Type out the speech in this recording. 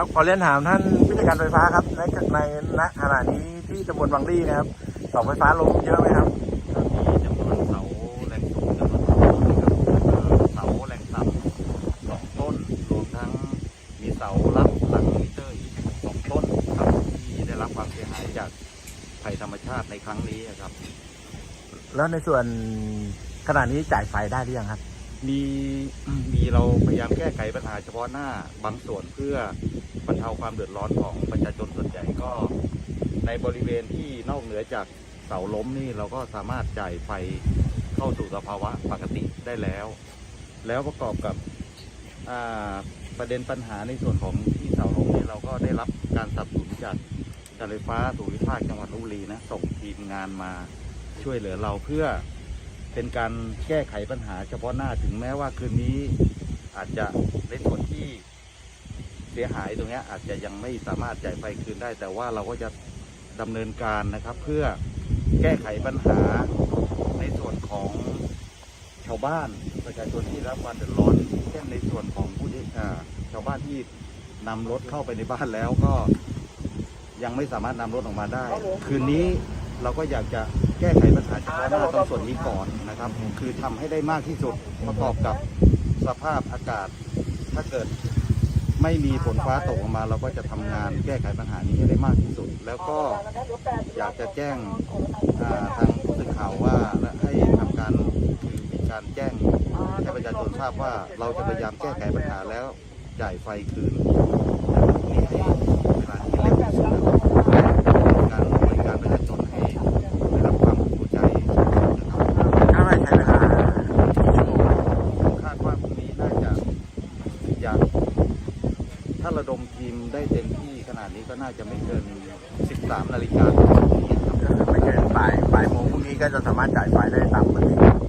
ครับขอเรียนถามท่านผู้จัดการไฟฟ้าครับ ในในณขณะนี้ที่ตำบลบางรีนะครับเสาไฟฟ้าล้มเยอะไหมครับมีจำนวนเสาแรงสูงจำนวนสองต้นนะครับเอ่อเสาแรงต่ำสองต้นรวมทั้งมีเสารับหลังมิเตอร์อีกสองต้นครับที่ได้รับความเสียหายจากภัยธรรมชาติในครั้งนี้ครับ แล้วในส่วนขณะนี้จ่ายไฟได้หรือยังครับมีมีเราพยายามแก้ไขปัญหาเฉพาะหน้าบางส่วนเพื่อ บรรเทาความเดือดร้อนของประชาชนส่วนใหญ่ก็ในบริเวณที่นอกเหนือจากเสาล้มนี่เราก็สามารถจ่ายไฟเข้าสู่สภาวะปกติได้แล้ว แล้วประกอบกับประเด็นปัญหาในส่วนของที่เสาล้มนี่เราก็ได้รับการสนับสนุนจากการไฟฟ้าส่วนวิภาคจังหวัดลพบุรีนะส่งทีมงานมาช่วยเหลือเราเพื่อเป็นการแก้ไขปัญหาเฉพาะหน้าถึงแม้ว่าคืนนี้อาจจะในส่วนที่ สียหายตรงเนี้ยอาจจะยังไม่สามารถจ่ายไฟคืนได้ แต่ว่าเราก็จะดำเนินการนะครับ เพื่อแก้ไขปัญหาในส่วนของชาวบ้านประชาชนที่ได้รับความเดือดร้อนเช่นในส่วนของผู้ที่อ่าชาวบ้านที่นำรถเข้าไปในบ้านแล้วก็ ยังไม่สามารถนำรถออกมาได้ คืนนี้เราก็อยากจะแก้ไขปัญหาเฉพาะหน้าตรงส่วนนี้ก่อนนะครับ คือทำให้ได้มากที่สุดประกอบกับสภาพอากาศถ้าเกิด ไม่มีฝนฟ้าตกออกมา เราก็จะทำงานแก้ไขปัญหานี้ให้ได้มากที่สุด แล้วก็อยากจะแจ้งาทางผู้สื่อข่าวว่าและให้ทำการมีการแจ้งให้ประชาชนทราบว่าเราจะพยายามแก้ไขปัญหาแล้วจ่ายไฟคืนให้เวลาที่เร็วที่สุดนะครับการบริการประชาชนให้ได้รับความเข้าใจนะครับ ถ้าไม่ใช้เวลากี่ชั่วโมง คาดว่าพรุ่งนี้น่าจะอยากถ้า ระดมทีมได้เต็มที่ขนาดนี้ก็น่าจะไม่เกิน 13 นาฬิการไม่เกินบ่ายบ่ายโมงพรุ่งนี้ก็จะสามารถจ่ายไฟได้ตามปกติ